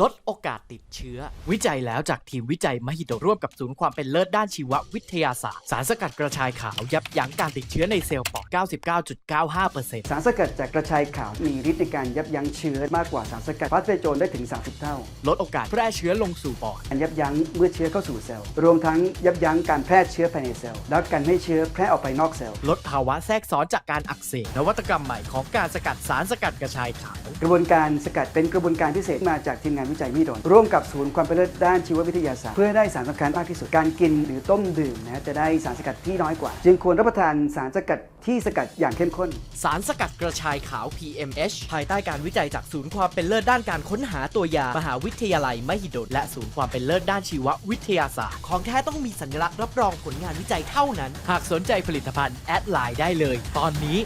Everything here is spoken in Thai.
ลดโอกาสติดเชื้อ วิจัยแล้วจากทีมวิจัยมหิดลร่วมกับศูนย์ความเป็นเลิศด้านชีววิทยาศาสตร์ สารสกัดกระชายขาวยับยั้งการติดเชื้อในเซลล์ปอด 99.95%สารสกัดจากกระชายขาวมีฤทธิ์ในการยับยั้งเชื้อมากกว่าสารสกัดฟาสเฟโจนได้ถึง 30 เท่า ลดโอกาสแพร่เชื้อลงสู่ปอด การยับยั้งเมื่อเชื้อเข้าสู่เซลล์ รวมทั้งยับยั้งการแพร่เชื้อภายในเซลล์ และการไม่ให้เชื้อแพร่ออกไปนอกเซลล์ ลดภาวะแทรกซ้อนจากการอักเสบ นวัตกรรมใหม่ของการสกัดสารสกัดกระชายขาว กระบวนการสกัดเป็นกระบวนการพิเศษมาจากทีมงานวิจัยมิดลร่วมกับศูนย์ความเป็นเลิศด้านชีววิทยาศาสตร์เพื่อได้สารสำคัญมากที่สุดการกินหรือต้มดื่มนะจะได้สารสกัดที่น้อยกว่า จึงควรรับประทานสารสกัดที่สกัดอย่างเข้มข้น สารสกัดกระชายขาว PMH ภายใต้การวิจัยจากศูนย์ความเป็นเลิศด้านการค้นหาตัวยามหาวิทยาลัยมหิดลและศูนย์ความเป็นเลิศด้านชีววิทยาศาสตร์ ของแท้ต้องมีสัญลักษณ์รับรองผลงานวิจัยเท่านั้น หากสนใจผลิตภัณฑ์แอดไลน์ได้เลย ตอนนี้